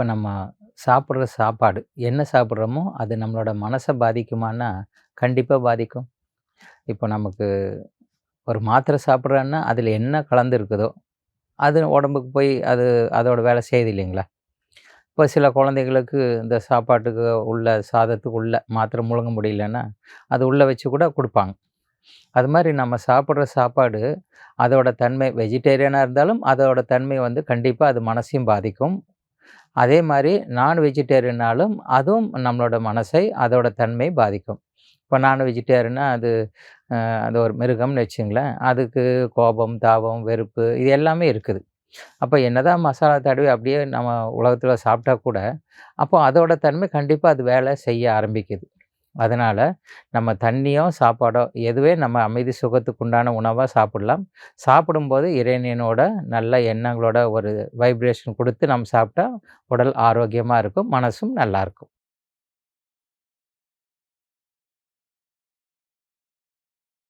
இப்போ நம்ம சாப்பிட்ற சாப்பாடு என்ன சாப்பிட்றோமோ அது நம்மளோட மனசை பாதிக்குமான்னா கண்டிப்பாக பாதிக்கும். இப்போ நமக்கு ஒரு மாத்திரை சாப்பிட்றோன்னா அதில் என்ன கலந்து இருக்குதோ அது உடம்புக்கு போய் அது அதோட வேலை செய்யுது இல்லைங்களா? இப்போ சில குழந்தைகளுக்கு இந்த சாப்பாட்டுக்கு உள்ள சாதத்துக்கு உள்ள மாத்திரை முழுங்க முடியலன்னா அது உள்ளே வச்சு கூட கொடுப்பாங்க. அது மாதிரி நம்ம சாப்பிட்ற சாப்பாடு அதோட தன்மை வெஜிடேரியனாக இருந்தாலும் அதோட தன்மை வந்து கண்டிப்பாக அது மனசையும் பாதிக்கும். அதே மாதிரி நான் வெஜிடேரியனாலும் அதுவும் நம்மளோட மனசை அதோட தன்மை பாதிக்கும். இப்போ நான் வெஜிடேரியனா அது அது ஒரு மிருகம்னு வச்சுங்களேன். அதுக்கு கோபம் தாபம் வெறுப்பு இது எல்லாமே இருக்குது. அப்போ என்னதான் மசாலா தடவி அப்படியே நம்ம உலகத்தில் சாப்பிட்டா கூட அப்போ அதோட தன்மை கண்டிப்பாக அது வேலை செய்ய ஆரம்பிக்குது. அதனால் நம்ம தண்ணியோ சாப்பாடோ எதுவே நம்ம அமைதி சுகத்துக்கு உண்டான உணவாக சாப்பிடலாம். சாப்பிடும்போது இறைனியனோட நல்ல எண்ணங்களோட ஒரு வைப்ரேஷன் கொடுத்து நம்ம சாப்பிட்டா உடல் ஆரோக்கியமாக இருக்கும் மனசும் நல்லாயிருக்கும்